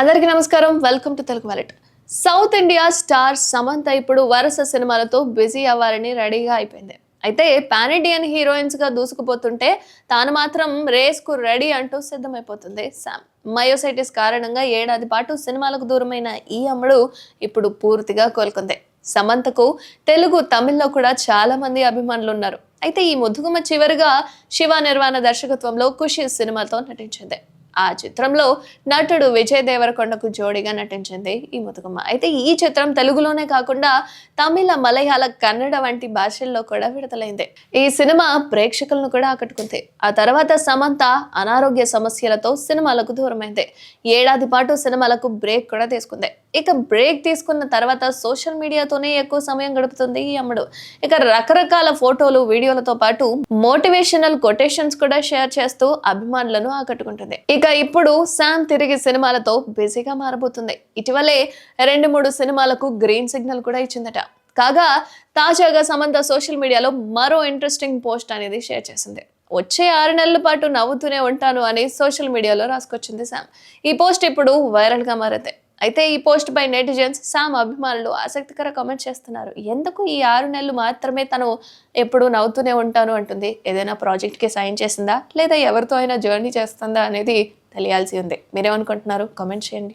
అందరికీ నమస్కారం. Welcome to Telugu wallet south India star Samantha ఇప్పుడు వరుస సినిమాలతో బిజీ అవ్వాలని రెడీగా అయిపోయింది. అయితే పాన్ ఇండియన్ హీరోయిన్స్గా దూసుకుపోతుంటే తాను మాత్రం రేస్కు రెడీ అంటూ సిద్ధమైపోతుంది శామ్ మయోసైటిస్ కారణంగా ఏడాది పాటు సినిమాలకు దూరమైన ఈ అమ్మడు ఇప్పుడు పూర్తిగా కోలుకుంది. సమంతకు తెలుగు తమిళ్ళో కూడా చాలా మంది అభిమానులు ఉన్నారు. అయితే ఈ ముద్దుగుమ్మ చివరిగా శివ నిర్వాణ దర్శకత్వంలో ఖుషి సినిమాతో నటించింది. ఆ చిత్రంలో నటుడు విజయ్ దేవరకొండకు జోడిగా నటించింది ఈ ముతుకమ్మ అయితే ఈ చిత్రం తెలుగులోనే కాకుండా తమిళ మలయాళ కన్నడ వంటి భాషల్లో కూడా విడుదలైంది. ఈ సినిమా ప్రేక్షకులను కూడా ఆకట్టుకుంది. ఆ తర్వాత సమంత అనారోగ్య సమస్యలతో సినిమాలకు దూరమైంది. ఏడాది పాటు సినిమాలకు బ్రేక్ కూడా తీసుకుంది. ఇక బ్రేక్ తీసుకున్న తర్వాత సోషల్ మీడియాతోనే ఎక్కువ సమయం గడుపుతుంది ఈ అమ్మడు. ఇక రకరకాల ఫోటోలు వీడియోలతో పాటు మోటివేషనల్ కొటేషన్స్ కూడా షేర్ చేస్తూ అభిమానులను ఆకట్టుకుంటుంది. ఇక ఇప్పుడు శామ్ తిరిగి సినిమాలతో బిజీగా మారబోతుంది. ఇటీవలే రెండు మూడు సినిమాలకు గ్రీన్ సిగ్నల్ కూడా ఇచ్చిందట. కాగా తాజాగా సమంత సోషల్ మీడియాలో మరో ఇంట్రెస్టింగ్ పోస్ట్ అనేది షేర్ చేసింది. వచ్చే ఆరు నెలల పాటు నవ్వుతూనే ఉంటాను అని సోషల్ మీడియాలో రాసుకొచ్చింది శామ్. ఈ పోస్ట్ ఇప్పుడు వైరల్గా మారింది. అయితే ఈ పోస్ట్ పై నెటిజన్స్ సామ్ అభిమానులు ఆసక్తికర కామెంట్ చేస్తున్నారు. ఎందుకు ఈ ఆరు నెలలు మాత్రమే తను ఎప్పుడు నవ్వుతూనే ఉంటాను అంటుంది. ఏదైనా ప్రాజెక్ట్కి సైన్ చేసిందా? లేదా ఎవరితో అయినా జర్నీ చేస్తుందా అనేది తెలియాల్సి ఉంది. మీరేమనుకుంటున్నారు? కామెంట్ చేయండి.